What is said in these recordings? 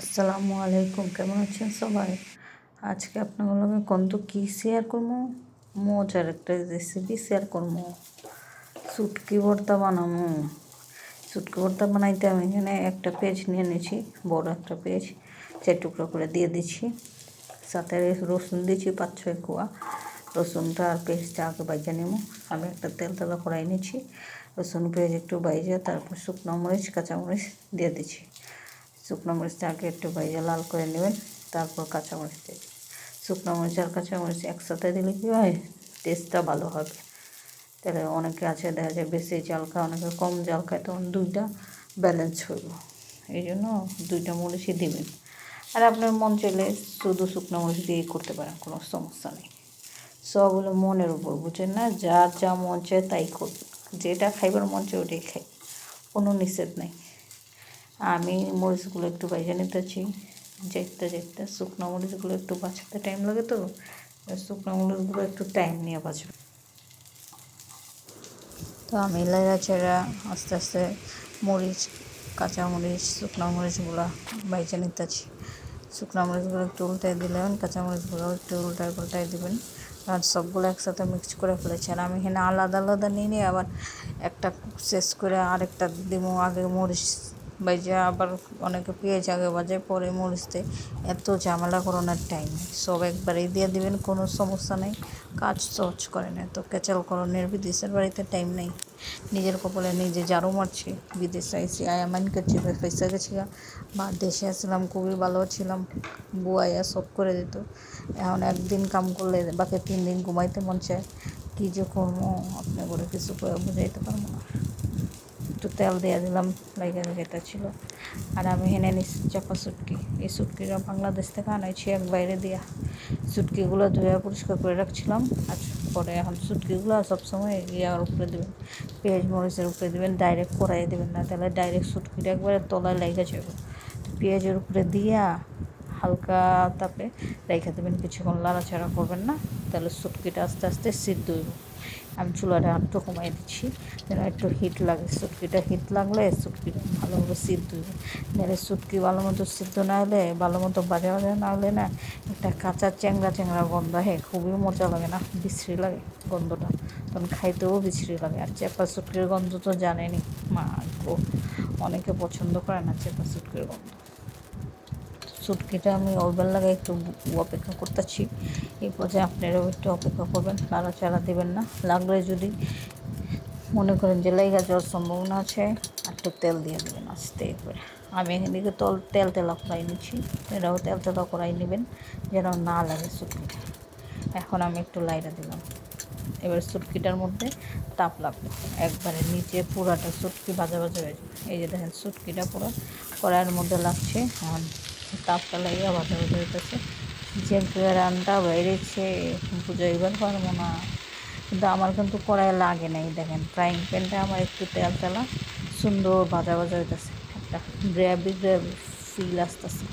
আসসালামু আলাইকুম, কেমন আছেন সবাই? আজকে আপনার লগে কত কী শেয়ার করব? মজার একটা রেসিপি শেয়ার করব। সুটকি ভর্তা বানাবো। সুটকি ভর্তা বানাইতে আমি এখানে একটা পেজ নিয়ে নিয়েছি, বড় একটা পেজ চার টুকরো করে দিয়ে দিচ্ছি। সাথে রসুন দিয়েছি পাঁচ ছয় কুয়া। রসুনটা আর পেঁয়াজটা আগে বাইজা নেব। আমি একটা তেল তেলা কড়াই নিয়েছি রসুন পেঁয়াজ একটু বাইজা তারপর শুকনো মরিচ, কাঁচামরিচ দিয়ে দিচ্ছি। শুকনো মরিচটা আগে একটু বাইজা লাল করে নেবেন, তারপর কাঁচামরিচ দিয়ে শুকনো মরিচ আর কাঁচামরিচ একসাথে দিলে কী হয়? টেস্টটা ভালো হবে। তাহলে অনেকে আছে, দেখা যায় বেশি জাল খায় অনেকে কম জাল খায় তখন দুইটা ব্যালেন্স হইব। এই জন্য দুইটা মরিচই দিবেন। আর আপনার মন চাইলে শুধু শুকনো মরিচ দিয়েই করতে পারেন, কোনো সমস্যা নেই। সব হলো মনের উপর, বুঝেন না? যার যা মন চায় তাই করবে। যেটা খাইবার মন চায় ওটাই খাই কোনো নিষেধ নেই। আমি মরিচগুলো একটু বাইজে নিতেছি। যেতে যেতে শুকনো মরিচগুলো একটু বাছাতে টাইম লাগে তো শুকনো মরিচগুলো একটু টাইম নিয়ে বাঁচবে। তো আমি চেরা আস্তে আস্তে মরিচ, কাঁচা মরিচ, শুকনো মরিচগুলো বাইজে নিতেছি। শুকনো মরিচগুলো একটু উল্টাই দিলেন, কাঁচা মরিচগুলো একটু উল্টায় পাল্টাই দিবেন। আর সবগুলো একসাথে মিক্স করে ফেলেছি আর আমি এখানে আলাদা আলাদা নিয়ে নিয়ে আবার একটা শেষ করে আরেকটা দিব আগে মরিচ ভাইজা আবার অনেকে পেঁয়াজ আগে বাজে পরে মরিচতে। এত ঝামেলা করোনার টাইম সব একবারেই দিয়ে দিবেন, কোনো সমস্যা নেই। কাজ সহজ করে না তো কেচাল করণের বিদেশের বাড়িতে টাইম নেই। নিজের কপালে নিজে জারু মারছি, বিদেশে আইসি আয়ামাইন করছি পয়সা গেছি বা দেশে আসলাম, খুবই ভালো ছিলাম বুয়াইয়া সব করে দিত। এখন একদিন কাম করলে বাকি তিন দিন ঘুমাইতে মন চায়, কী যে করব, আপনি করে কিছু করে বুঝাইতে পারব না। একটু তেল দিয়ে দিলাম, লাগে যেটা ছিল। আর আমি হেনে নিচ্ছি চাপা সুটকি। এই সুটকিটা বাংলাদেশ থেকে আনাইছি এক বাইরে দিয়া। সুটকিগুলো ধুয়ে পরিষ্কার করে রাখছিলাম। আর পরে এখন সুটকিগুলো সবসময় ইয়ার উপরে দেবেন। পেঁয়াজ মরিচের উপরে দেবেন ডাইরেক্ট কড়াইয়ে দেবেন না। তাহলে ডাইরেক্ট সুটকিটা একবারে তলায় লেগে যাবে। পেঁয়াজের উপরে দিয়া হালকা তাপে রেখে দেবেন। কিছুক্ষণ লাড়াচাড়া করবেন না। তাহলে সুটকিটা আস্তে আস্তে সিদ্ধ হইব। আমি চুলাটা একটু কমাই দিচ্ছি। যেন একটু হিট লাগে, সুটকিটা হিট লাগলে সুটকিটা ভালোভাবে সিদ্ধ নাহলে সুটকি ভালো মতো সিদ্ধ না হলে, ভালো মতো বাজা বাজা না হলে না, একটা কাঁচা চ্যাংরা চ্যাংরা গন্ধ হ্যাঁ খুবই মজা লাগে না, বিশ্রী লাগে গন্ধটা। তখন খাইতেও বিশ্রী লাগে, আর চেপা সুটকির গন্ধ তো জানেনি মা অনেকে পছন্দ করে না চেপা সুটকির গন্ধ। সুটকিটা আমি ওভেন লাগাই, একটু অপেক্ষা করতেছি। এই পর্যায়ে আপনারাও একটু অপেক্ষা করবেন, নাড়াচাড়া দেবেন না। লাগলে যদি মনে করেন যে লেগে যাওয়ার সম্ভাবনা আছে, একটু তেল দিয়ে দেবেন আস্তে করে। আমি এখানে তল তেল তেলা করাই নিচ্ছি, এরাও তেল তেলা করাই নেবেন, যেন না লাগে সুটকিটা এখন আমি একটু লাইটা দিলাম। এবার সুটকিটার মধ্যে তাপ লাগবে। একবারে নিচে পুরাটা সুটকি ভাজা ভাজা হয়ে যাবে। এই যে দেখেন সুটকিটা পুরো কড়াইয়ের মধ্যে লাগছে। তাপটা লাগিয়ে ভাজা ভাজা হইতেছে যে গ্রানটা বেড়েছে বুঝাইবার পারব না। কিন্তু আমার কিন্তু কড়াই লাগে নাই, দেখেন ফ্রাইং প্যানটা আমার একটু তেল তেলা, সুন্দর ভাজা ভাজা হইতেছে। একটা গ্র্যাবি গ্র্যাবি ফিল আসতেছে।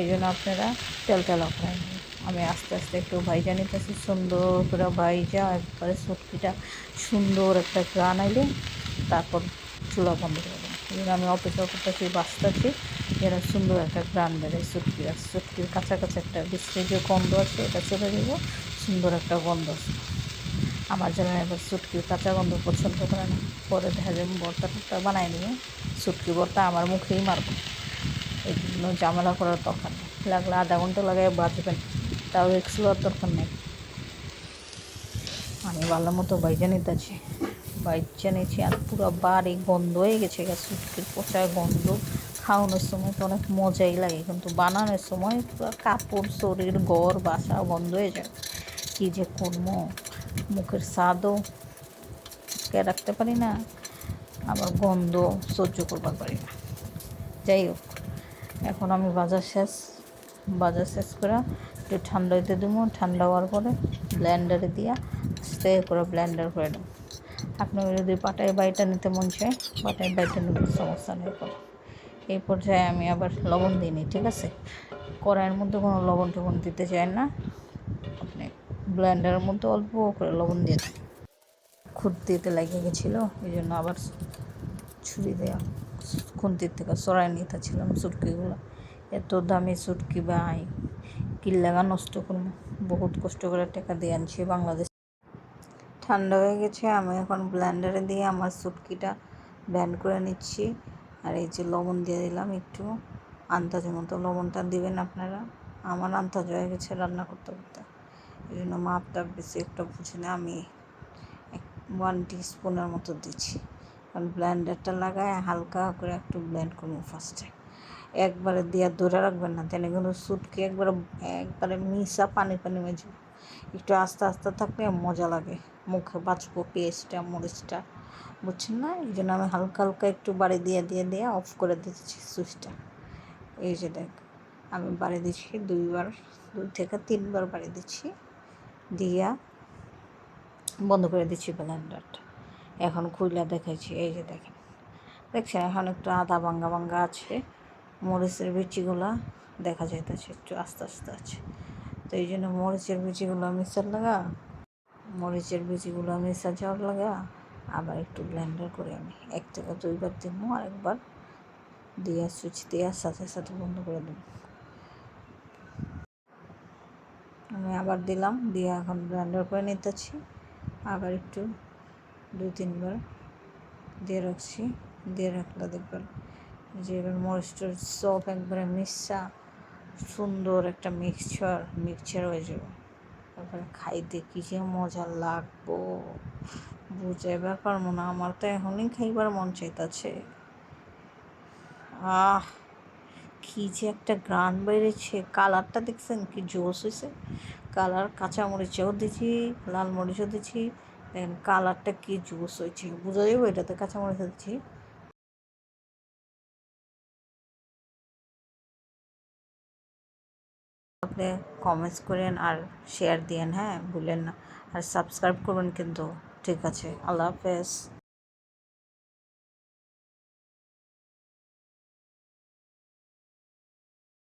এই জন্য আপনারা তেল তেলা করাই আমি আস্তে আস্তে একটু ভাইজা নিতেছি, সুন্দর করে ভাইজা, একবারে সবজিটা সুন্দর একটা গ্রান আইলে তারপর চুলা বন্ধ এই জন্য আমি অপেক্ষা করতেছি বাঁচতেছি যেন সুন্দর একটা গ্রান বেরোয় সুটকির আছে সুটকির কাঁচা একটা বিশ্রী যে গন্ধ আছে, এটা চলে যাব। সুন্দর একটা গন্ধ আছে। আমার যেন এবার সুটকির কাঁচা গন্ধ পছন্দ করে না। পরে দেখা বর্তা টর্তা বানাই নিবে। সুটকি বর্তা আমার মুখেই মারবো। এই জন্য ঝামেলা করার দরকার নেই। লাগলে আধা ঘণ্টা লাগাই বাঁচবেন। তাও লওয়ার দরকার নেই। আমি ভালো মতো বাইজা নিতেছি বাইজা নিয়েছি আর পুরো বাড়ি গন্ধ হয়ে গেছে সুটকির পচা গন্ধ। খাওয়ানোর সময় তো অনেক মজাই লাগে, কিন্তু বানানোর সময় পুরো কাপড়, শরীর, ঘর, বাসা গন্ধ হয়ে যায়। কী যে কর্ম মুখের স্বাদও কে রাখতে পারি না, আবার গন্ধ সহ্য করবার পারি না। যাই হোক, এখন আমি বাজার শেষ বাজার শেষ করে একটু ঠান্ডা হইতে দেবো, ঠান্ডা হওয়ার পরে ব্লেন্ডারে দিয়া স্প্রে করে ব্লেন্ডার করে দেবো আপনি যদি পাটায় বাইটা নিতে মন চায়, পাটায় বাইটা নিতে সমস্যা নেই পরে এই পর্যায়ে আমি আবার লবণ দিই দিইনি ঠিক আছে? কড়াইয়ের মধ্যে কোনো লবণ টবণ দিতে চাই না। আপনি ব্লেন্ডারের মধ্যে অল্প করে লবণ দিয়ে দিন। খুঁটিতে লেগে গেছিল, এই জন্য আবার ছুরি দেওয়া খুন্তির থেকে সরাই নিতেছিলাম সুটকিগুলো। এত দামি সুটকি ভাই, কিল্লাগা নষ্ট করব। বহুত কষ্ট করে টাকা দিয়ে আনছি বাংলাদেশ ঠান্ডা হয়ে গেছে, আমি এখন ব্লেন্ডারে দিয়ে আমার সুটকিটা ব্যান্ড করে নিচ্ছি। আর এই যে লবণ দিয়ে দিলাম একটু। আন্দাজ মতো লবণটা দিবেন আপনারা। আমার আন্দাজ হয়ে গেছে রান্না করতে করতে। এই জন্য মাপটা বেশি একটা বুঝি না, আমি ওয়ান স্পুনের মতো দিচ্ছি। কারণ ব্লেন্ডারটা লাগায় হালকা করে একটু ব্লেন্ড করব ফার্স্টে একবারে দিয়ে ধরে রাখবেন না তেনে কিন্তু সুটকি একবারে একবারে মিশা পানি পানি মেজে একটু আস্তে আস্তে থাকলে মজা লাগে। মুখে, বাঁচবো, পেস্টটা, মরিচটা, বুঝছেন না? এই জন্য আমি হালকা হালকা একটু বাড়ি দিয়ে দিয়ে দিয়ে অফ করে দিচ্ছি সুইচটা। এই যে দেখ, আমি বাড়ি দিচ্ছি দুইবার, দুই থেকে তিনবার বাড়ি দিচ্ছি। দিয়া বন্ধ করে দিচ্ছি ব্লেন্ডারটা এখন খুইলা দেখাইছি, এই যে দেখেন। দেখছেন, এখন একটু আদা ভাঙ্গা ভাঙ্গা আছে, মরিচের বিচিগুলা দেখা যাইতেছে, একটু আস্তে আস্তে আছে। তো এই জন্য মরিচের বিচিগুলো মিক্সার লাগা, মরিচের বিচিগুলো মিক্সার যাওয়ার লাগা, আবার একটু ব্লেন্ডার করে আমি এক থেকে দুইবার দিব আর একবার দিয়ে সুইচ দেওয়ার সাথে সাথে বন্ধ করে দেব আমি আবার দিলাম, দিয়ে এখন ব্লেন্ডার করে নিতেছি, আবার একটু দুই তিনবার দিয়ে রাখছি, দিয়ে রাখলে দেখবেন যে এবার মরিচটার সব একবারে মিশা সুন্দর একটা মিক্সচার মিক্সচার হয়ে যাবে। তারপরে খাইতে কি যে মজা লাগবো। বুঝাইবার পারব না আমার তো এখনই খাইবার মন চাইতেছে। আহ, কি যে একটা গ্রান বেড়েছে। কালারটা দেখছেন কি জোস হয়েছে কালার কাঁচা মরিচও দিছি, লাল মরিচও দিছি দেখেন কালারটা কি জোস হয়েছে বোঝা যাবে এটাতে কাঁচা মরিচ দিচ্ছি আপনি কমেন্টস করেন আর শেয়ার দিয়েন হ্যাঁ? ভুলেন না। আর সাবস্ক্রাইব করবেন কিন্তু। ঠিক আছে। আল্লাহ হাফেজ।